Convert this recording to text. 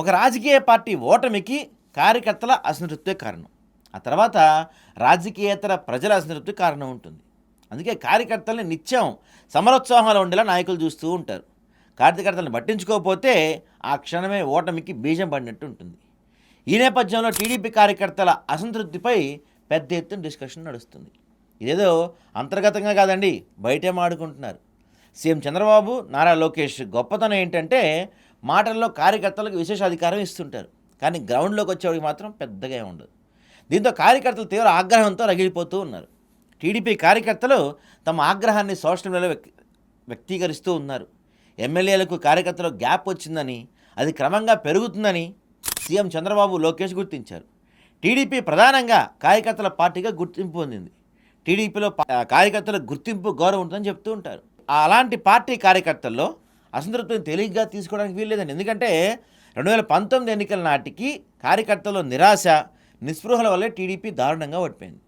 ఒక రాజకీయ పార్టీ ఓటమికి కార్యకర్తల అసంతృప్తే కారణం. ఆ తర్వాత రాజకీయేతర ప్రజల అసంతృప్తి కారణం ఉంటుంది. అందుకే కార్యకర్తల్ని నిత్యం సమరోత్సాహాలు ఉండేలా నాయకులు చూస్తూ ఉంటారు. కార్యకర్తలను పట్టించుకోకపోతే ఆ క్షణమే ఓటమికి బీజం పడినట్టు ఉంటుంది. ఈ నేపథ్యంలో టీడీపీ కార్యకర్తల అసంతృప్తిపై పెద్ద ఎత్తున డిస్కషన్ నడుస్తుంది. ఇదేదో అంతర్గతంగా కాదండి బయటే మాడుకుంటున్నారు సీఎం చంద్రబాబు నారా లోకేష్ గొప్పతనం ఏంటంటే మాటల్లో కార్యకర్తలకు విశేష అధికారం ఇస్తుంటారు. కానీ గ్రౌండ్లోకి వచ్చేవాడికి మాత్రం పెద్దగా ఉండదు. దీంతో కార్యకర్తలు తీవ్ర ఆగ్రహంతో రగిలిపోతూ ఉన్నారు. టీడీపీ కార్యకర్తలు తమ ఆగ్రహాన్ని సోషల్ మీడియాలో వ్యక్తీకరిస్తూ ఉన్నారు. ఎమ్మెల్యేలకు కార్యకర్తలు గ్యాప్ వచ్చిందని అది క్రమంగా పెరుగుతుందని సీఎం చంద్రబాబు లోకేష్ గుర్తించారు. టీడీపీ ప్రధానంగా కార్యకర్తల పార్టీగా గుర్తింపు పొందింది. టీడీపీలో కార్యకర్తల గుర్తింపు గౌరవం ఉంటుందని చెప్తూ ఉంటారు. అలాంటి పార్టీ కార్యకర్తల్లో అసంతృప్తిని తేలిగ్గా తీసుకోవడానికి వీల్లేదండి. ఎందుకంటే రెండు వేల పంతొమ్మిది ఎన్నికల నాటికి కార్యకర్తల్లో నిరాశ నిస్పృహల వల్లే టీడీపీ దారుణంగా ఓడిపోయింది.